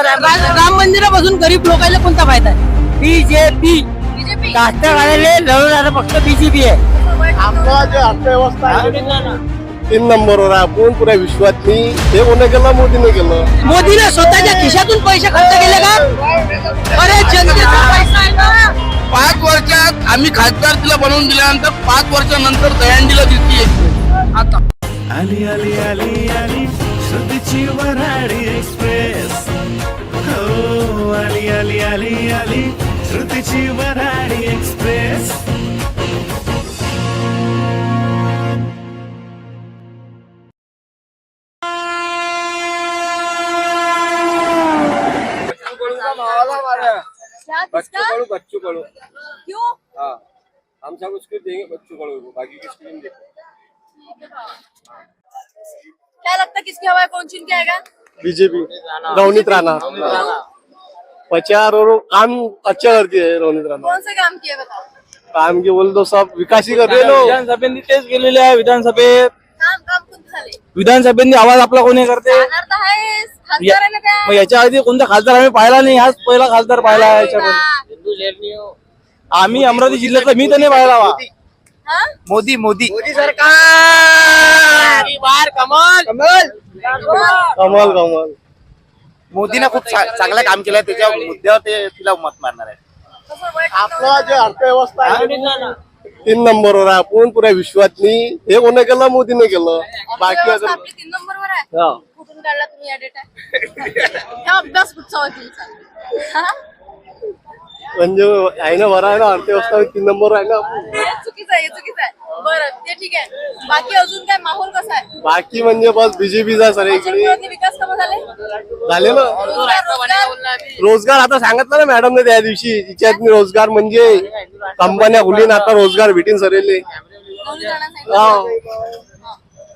राम मंदिरापासून गरीब लोकांना कोणता फायदा आहे? बीजेपी बीजेपी कास्तकाराले लढवणारा फक्त बीजेपी आहे. आपला जे अर्थव्यवस्था आहे तीन नंबरवर आहे. आपण पुऱ्या विश्वात मी हे कोणी केलं मोदीने केलं? मोदीने स्वतःच्या खिशातून पैसे खर्च केले का? अरे जनतेचा पैसा आहे ना. पाच वर्षात आम्ही खासदार तिला बनवून दिल्यानंतर पाच वर्षानंतर दयांडीला दिसतीये आता. आली आली आली आली श्रुतीची वराडी एक्सप्रेस. आली आली आली आली श्रुतीची वराडी एक्सप्रेस क्या किसका बच्चू क्यों? हाँ हम सब उसको देंगे बच्चू कड़ू को बाकी किसको नहीं देंगे क्या लगता है किसकी हवा कौन चुन के आएगा? बीजेपी रवनीत राणा। प्रचार और काम अच्छा करती है राणा कौन से काम किए बताओ? काम की बोल तो सब विकास ही कर रहे हैं लोग. विधानसभेने तेच गेलेले आहे विधानसभेत काम काम कोण झाले? विधानसभेने आवाज आपला कोणी करते? जाणार तर आहेस मग याच्या आधी कोणता खासदार आम्ही पाहिला नाही हाच पहिला खासदार पाहिला आहे याच्यामध्ये आम्ही अमरावती जिल्ह्यातला मी तर नाही पाहिला वा हा? मोदी मोदी. कमल. कमल कमल. मोदीनं खूप चांगलं काम केलं त्याच्या मुद्द्यावर ते तिला मत मारणार आहे आपला जे अर्थव्यवस्था आहे तीन नंबरवर आहे. आपण पुऱ्या विश्वात मी हे कोणी केलं मोदीने केलं. बाकी तीन नंबरवर आहे. हा. कुठून काढला तुम्ही या डेटा हा अभ्यास कुठचा होता तुमचा? हा? म्हणजे आहे ना बरं आहे ना अर्थव्यवस्था तीन नंबर आहे ना. हे चुकीचं आहे चुकीचं आहे. बरं ते ठीक आहे. बाकी अजून काय माहोल कसा आहे? बाकी म्हणजे बस बीजेपीचा सर इकडे. अचलपूरमध्ये विकास कामं झाले? झाले ना. रोजगार आता सांगितलं ना मॅडम ने त्या दिवशी. तिच्यात रोजगार म्हणजे कंपन्या खुलीन आता रोजगार भेटीन सरेले. दोन्ही जणांना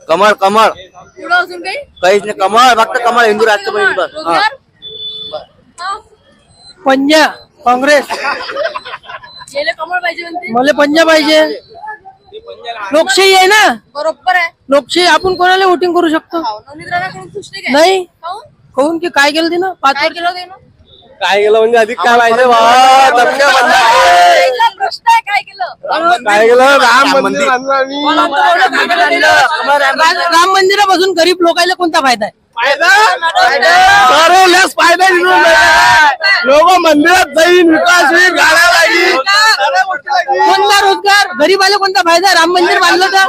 कमळ कमळ पुढं अजून काही? काहीच नाही कमळ फक्त कमळ हिंदू राष्ट्रपती. रोजगार? हा. पंजा काँग्रेस मला पंजा पाहिजे लोकशाही आहे ना बरोबर आहे लोकशाही आपण कोणाला वोटिंग करू शकतो हो, नाही काहून? की काय केलं तिनं पाच केलं काय केलं म्हणजे अधिक काय आहे काय केलं काय केलं राम मंदिर. राम मंदिरापासून गरीब लोकांना कोणता फायदा आहे सर्वलेच फायदा? लोक मंदिरात जाईन विकास होईल गाड्या लागील. कोणता रोजगार? गरीबाला कोणता फायदा? राम मंदिर बांधलं तर?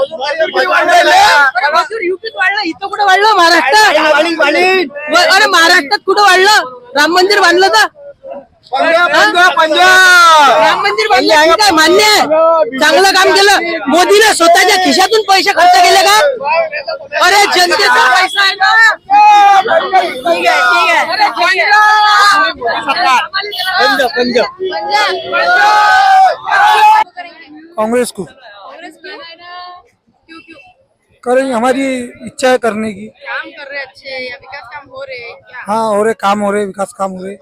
मजूर युपीत वाढला इथं कुठं वाढलं? महाराष्ट्रात? अरे महाराष्ट्रात कुठं वाढलं? राम मंदिर बांधलं तर? पंजाब राम मंदिर बांधलं ठीक आहे मान्य आहे. चांगलं काम केलं. मोदीने स्वतःच्या खिशातून पैसे खर्च केले का? अरे जनतेचा पैसा आहे ना? ठीक आहे ठीक आहे. अरे कांग्रेस को। क्यों क्यों क्यों? करेंगे हमारी इच्छा है करने की। काम कर रहे अच्छे या विकास काम हो रहे हैं क्या? हाँ हो रहे काम हो रहे विकास काम हो रहे।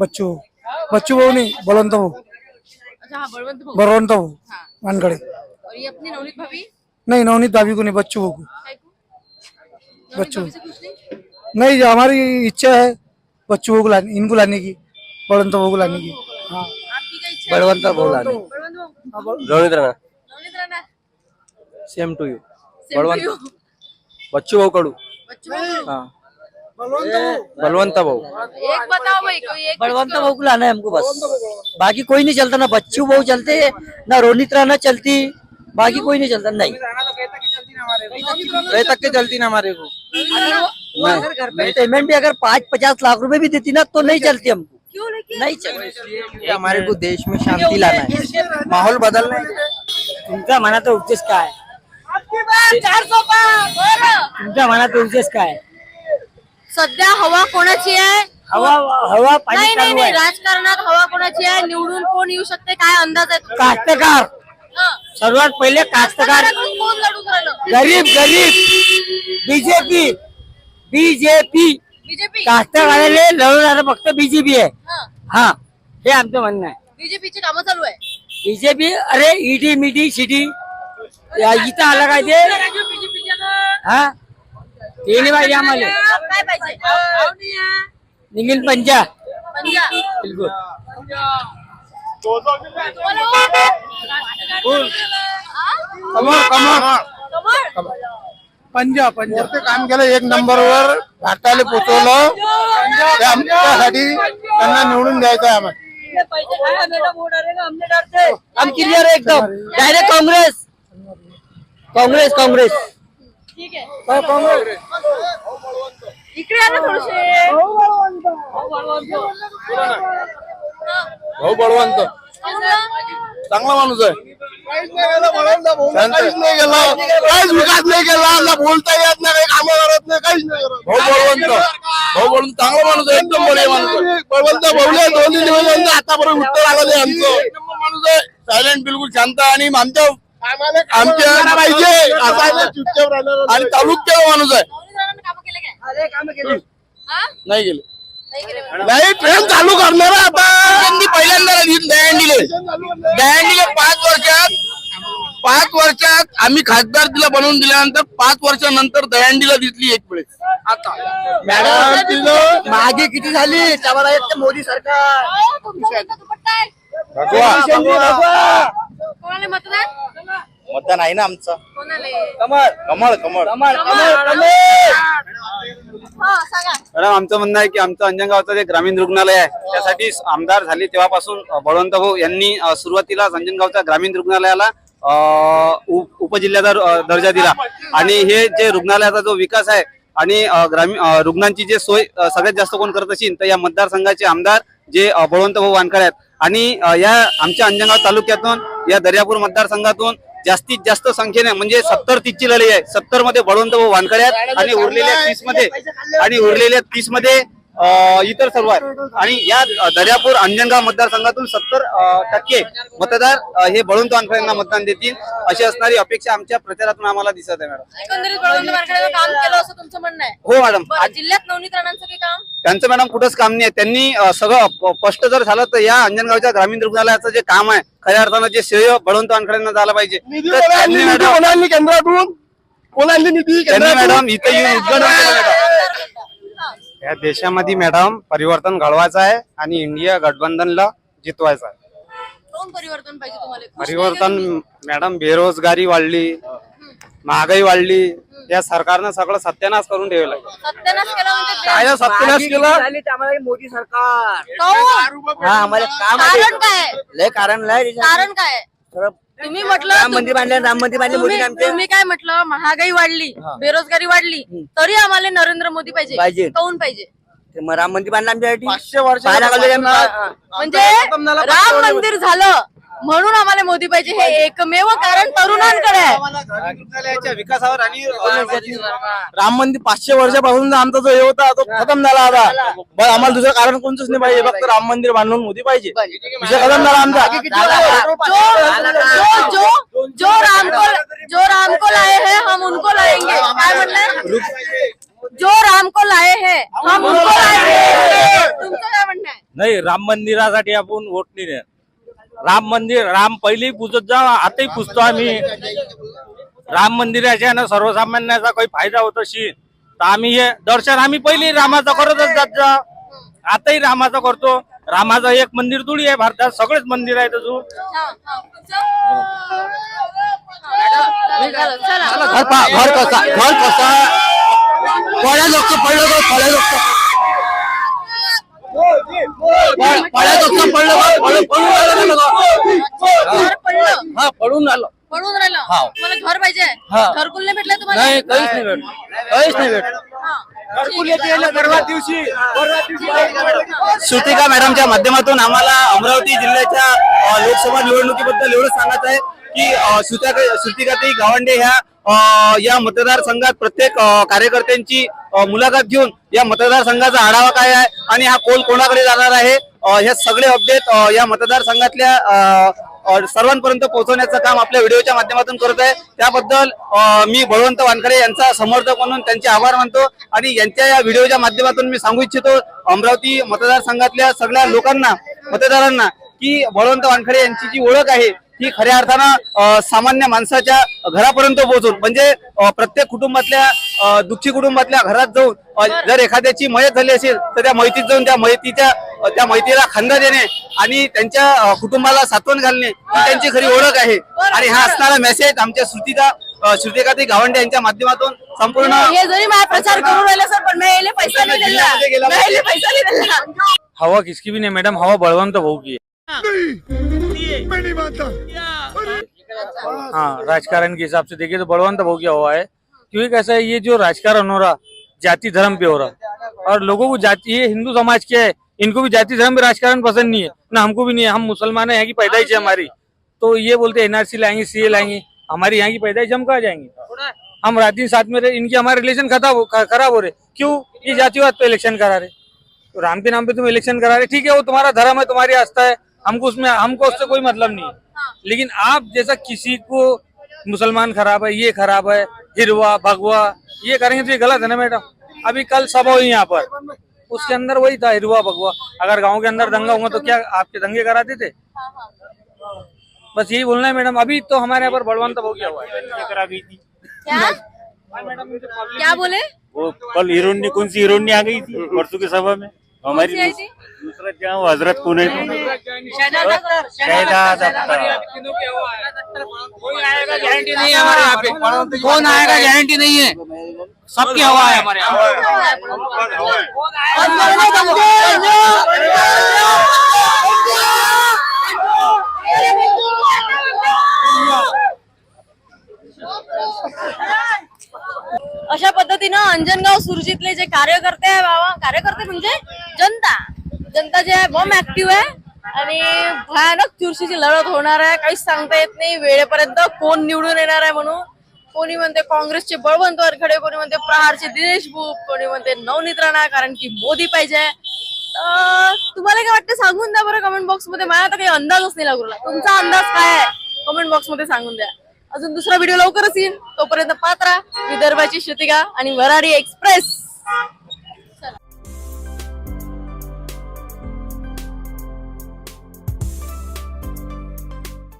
बच्चू बच्चों भाऊ नहीं बलवंत भाऊ. अच्छा हाँ बलवंत भाऊ. बलवंत भाऊ हाँ. वानखड़े और ये अपनी नवनीत भाभी? नहीं नवनीत भाभी को नहीं बच्चू भाऊ को. काय को? नवनीत बच्चू भाभी से कुछ नहीं? नहीं जो हमारी इच्छा है बच्चू भाऊ को लाने इनको लाने की बलवंत भाऊ को लाने की. हाँ। आपकी क्या इच्छा है? बळवंत भाऊ लाने। बलवंत भाऊ। Rana. Navneet Rana. Same to you Same to you. Bachchu भाऊ कडू। बच्चू भाऊ हाँ। बलवंत भाऊ. एक बताओ भाई कोई एक बलवंत भाऊ को लाना है हमको बस। बाकी कोई नहीं चलता ना बच्चू भाऊ चलते ना रोनित राणा चलती बाकी कोई नहीं चलता नहीं। तक के चलती ना हमारे को। अगर घर पे पेमेंट भी अगर पाँच पचास लाख रुपए भी देती ना तो नहीं चलती हमको। नहीं चलती। हमारे को देश में शांति लाना है। माहौल बदलना है। तुमचा मनाचा उद्देश काय. तुमच्या मनाचा उद्देश काय? सध्या हवा कोणाची आहे? हवा हवा पाणी नाही नाही चालू नाही आहे. राजकारणात हवा कोणाची आहे? निवडून कोण येऊ शकते? काय अंदाज आहे तुमचा? कास्तकार. हं. सर्वात पहिले कास्तकार. कास्तकाराकडून कोण लढून राहिलं? गरीब गरीब. बीजेपी. बीजेपी. बीजेपी. कास्तकाराले लढवणारा फक्त बीजेपी आहे. हा. हे. आमचं म्हणणं आहे. बीजेपीची कामं चालू आहे. बीजेपी अरे ईडी मिडी सिटी इथं आलं काय ते? हा? नाही पाहिजे आम्हाला. काय पाहिजे? निघील पंजा. पंजा. बिलकुल. पंजा. पंजा काम केलं एक नंबरवर भारताला पोचवलं. ते आमच्यासाठी त्यांना निवडून द्यायचं आहे आम्हाला. हम क्लियर है एकदम. डायरेक्ट कांग्रेस. कांग्रेस कांग्रेस. ठीक आहे. इकडे आलं थोडेसे. भाऊ बळवंत. चांगला माणूस आहे. काहीच नाही केलं काहीच विकास नाही केला. ना बोलता येत नाही काही कामं करत नाही काहीच नाही करत. भाऊ बळवंत. भाऊ बळवंत चांगला माणूस आहे. एकदम बढिया माणूस आहे. बळवंत भाऊले दोन्ही निवेदन आतापर्यंत उत्तर आलं नाही आमचं. माणूस आहे. सायलेंट बिलकुल शांत आणि आमच्या आमच्या पाहिजे. आणि तालुक्याला माणूस आहे. हा? नाही गेले नाही केले. नाही ट्रेन चालू करणार आता. त्यांनी पहिल्यांदा दयांडीले दयांडीले पाच वर्षात पाच वर्षात आम्ही खासदार तिला बनवून दिल्यानंतर पाच वर्षानंतर दयांडीला दिसली एक वेळेस. आता. मॅडम तिथं मागे किती झाली? त्यावर आहेत ते मोदी सरकार. कोणाला मतदान? मतदान आहे ना आमचं. कोणाला? कमळ. कमळ कमळ. कमळ. हा सांगा. मॅडम आमचं म्हणणं आहे की आमचं अंजनगावचं जे ग्रामीण रुग्णालय आहे त्यासाठी आमदार झाले तेव्हापासून अ, बळवंत भाऊ यांनी अ, सुरुवातीला अंजनगावच्या ग्रामीण रुग्णालयाला अ, उप- उपजिल्ह्याचा अ, दर्जा दिला. आणि हे जे रुग्णालयाचा जो विकास आहे आणि अ, ग्रामीण अ, रुग्णांची जे सोय अ, सगळ्यात जास्त कोण करत असेल तर या मतदारसंघाचे आमदार जे अ, बळवंत भाऊ वानखडे आहेत. आणि या आमच्या अंजनगाव तालुक्यातून या दर्यापूर मतदारसंघातून जास्तीत जास्त संख्येने म्हणजे सत्तर तीसची लढाई आहे. सत्तरमध्ये बळवंत व वानखड्यात आणि उरलेल्या तीसमध्ये आणि उरलेल्या तीसमध्ये इतर सर्व आहेत आणि या दर्यापूर अंजनगाव मतदारसंघातून सत्तर टक्के मतदार हे बळवंत वानखडे यांना मतदान देतील. अशी असणारी अपेक्षा आमच्या प्रचारातून आम्हाला दिसत आहे मॅडम. एकंदरीत बळवंत वानखेडेनं काम केलं असं तुमचं म्हणणं आहे. हो मॅडम. जिल्ह्यात नवनीत राणांचं काही काम? त्यांचं मॅडम कुठंच काम नाही. त्यांनी सगळं स्पष्ट जर झालं तर या अंजनगावच्या ग्रामीण रुग्णालयाचं जे काम आहे खऱ्या अर्थानं जे श्रेय बळवंत वानखडेंना झालं पाहिजे. केंद्रातून? कोणाला निधी त्यांनी केंद्रातून? मॅडम इथे येऊन उद्घाटन केलं मॅडम. या देशामध्ये मॅडम परिवर्तन घडवायचं आहे आणि इंडिया गठबंधनला जितवायचं आहे. कोण परिवर्तन पाहिजे तुम्हाला? खुश परिवर्तन नाही मॅडम बेरोजगारी वाढली महागाई वाढली या सरकारनं सगळं सत्यानाश करून ठेवलं का? सत्यानाश केला म्हणजे ते- काय सत्यानाश केलं? झाली ते आम्हाला मोदी सरकार. काहून? हा आम्हाला काम कारण काय लय कारण लय कारण काय तुम्ही म्हटलं राम मंदिर बांधलं राम मंदिर बांधले मोदी तुम्ही आमचे. तुम्ही काय म्हटलं महागाई वाढली बेरोजगारी वाढली तरी आम्हाला नरेंद्र मोदी पाहिजे पाहिजे. काऊन पाहिजे? ते मग राम मंदिर बांधलं आमच्यासाठी. पाचशे वर्ष पाहायला लागले आम्ही. म्हणजे राम मंदिर झालं. म्हणून आम्हाला मोदी पाहिजे हे एकमेव कारण तरुणांकडे आहे. रुग्णालयाच्या विकासावर आणि राम मंदिर पाचशे वर्षापासून आमचा जो हे होता तो खतम झाला आता. बस आम्हाला दुसरं कारण कोणतंच नाही पाहिजे. फक्त राम मंदिर बांधून मोदी पाहिजे. विषय खतम झाला आमचा. जो जो जो जो राम को जो राम को लाए हैं हम उनको लाएंगे। काय म्हणणं जो राम को लाए हैं हम उनको लाएंगे। तुमचं काय म्हणणं आहे? नाही राम मंदिरासाठी आपण वोट नाही राम मंदिर राम पहिलेही पूजत जा आताही पुजतो आम्ही राम मंदिराच्या ना सर्वसामान्याचा काही फायदा होत असेल तर आम्ही हे दर्शन आम्ही पहिले रामाचं करतच जात जा आताही रामाचं करतो रामाचं एक मंदिर थोडी आहे भारतात सगळेच मंदिर आहेत अजून हा, हा. तुमचं? हा, झालं, चला. घर पा- घर कसा घर कसा पळ्या लोक पडलं पळ्या लोक पळ्या लोक पडलं बघ, पळून पळून आलं ना बघ. घर पडलं. हा पळून आलं पडून राहिलं. तुम्हाला घर पाहिजे. हा. घरकुल नाही भेटलं तुम्हाला? नाही काहीच नाही भेट काहीच नाही भेट हा. ठीक आहे. श्रुतिका मॅडमच्या माध्यमातून आम्हाला अमरावती जिल्ह्याच्या अ, लोकसभा निवडणुकीबद्दल एवढं सांगायचं आहे. की अ, श्रुतिकाताई गावंडे ह्या या मतदारसंघात प्रत्येक कार्यकर्त्यांची मुलाखत घेऊन या मतदारसंघाचा आढावा काय आहे आणि हा कोल कोणाकडे जाणार आहे हे सगळे अपडेट या मतदारसंघातल्या सर्वांपर्यंत पोहोचवण्याचं काम आपल्या व्हिडिओच्या माध्यमातून करत आहे. त्याबद्दल मी बळवंत वानखडे यांचा समर्थक म्हणून त्यांचे आभार मानतो आणि यांच्या या व्हिडिओच्या माध्यमातून मी सांगू इच्छितो अमरावती मतदारसंघातल्या सगळ्या लोकांना मतदारांना की बळवंत वानखडे यांची जी ओळख आहे ही खऱ्या अर्थानं सामान्य माणसाच्या घरापर्यंत पोहोचून म्हणजे प्रत्येक कुटुंबातल्या दुःखी कुटुंबातल्या घरात जाऊन जर एखाद्याची मयत झाली असेल तर त्या मयतीत जाऊन त्या मयतीच्या त्या मयतीला खांदा देणे आणि त्यांच्या कुटुंबाला सात्वन घालणे ही त्यांची खरी ओळख आहे. आणि हा असणारा मेसेज आमच्या श्रुतिका अ, श्रुतिकाताई गावंडे यांच्या माध्यमातून संपूर्ण हे जरी प्रचार करून राहिले सर पण पैसा नाही पैसा हवा किसकी भी नहीं मैडम हवा बलवंत भाऊ की है हाँ राजकारण के हिसाब से देखिए तो बलवंत भाऊ की हुआ है। क्योंकि कैसा है, ये जो राजकारण हो रहा, जाति धर्म पे हो रहा। और लोगों को जाति, ये हिंदू समाज के है, इनको भी जाति धर्म पे राजकारण पसंद नहीं है। ना हमको भी नहीं है, हम मुसलमान है की पैदाइश है हमारी। तो ये बोलते हैं एनआरसी लाएँगे सीए लाएँगे, हमारी यहाँ की पैदाइश हम कहाँ जाएँगे? हम रात दिन साथ में रहे, इनके हमारे रिलेशन खराब हो खराब हो रहे। क्यों? ये जातिवाद पे इलेक्शन करा रहे। तो राम के नाम पे तुम इलेक्शन करा रहे। ठीक है, वो तुम्हारा धर्म है, तुम्हारी आस्था है। हमको उसमें हमको उससे कोई मतलब नहीं। है लेकिन आप जैसा किसी को मुसलमान खराब है ये खराब है हिरवा भगवा ये करेंगे तो ये गलत है ना मैडम? अभी कल सभा हुई यहाँ पर। उसके अंदर वही था हिरवा भगवा। अगर गाँव के अंदर दंगा हुआ तो क्या आपके दंगे कराते थे? बस यही बोलना है मैडम अभी तो हमारे यहाँ पर बलवंत हो गया हुआ? है करा गई थी क्या? क्या बोले? वो कल हीरोइन कौन सी हीरोइन आ गई थी परसों की सभा में? हमारी थी? नुसरत जहाँ हजरत कौन है गारंटी नहीं है हमारे यहाँ पे। कौन आएगा गारंटी नहीं है। सबकी हवा है हमारे यहाँ अशा पद्धतीनं अंजनगाव सुरजीतले जे कार्यकर्ते आहे बाबा कार्यकर्ते म्हणजे जनता. जनता जे आहे बॉम ऍक्टिव्ह आहे. आणि भयानक चुरशीची लढत होणार आहे. काहीच सांगता येत नाही. वेळेपर्यंत कोण निवडून येणार आहे म्हणून? कोणी म्हणते काँग्रेसचे बळवंत वरखडे कोणी म्हणते प्रहारचे दिनेश बुक कोणी म्हणते नवनीत राणा कारण की मोदी पाहिजे तुम्हाला काय वाटतं? सांगून द्या बरं कमेंट बॉक्समध्ये. मला आता काही अंदाजच नाही लागू लागला तुमचा अंदाज काय आहे? कमेंट बॉक्समध्ये सांगून द्या. अजून दुसरा व्हिडिओ लवकरच येईल. तोपर्यंत पात्रा विदर्भाची श्रुतिका आणि वराडी एक्सप्रेस.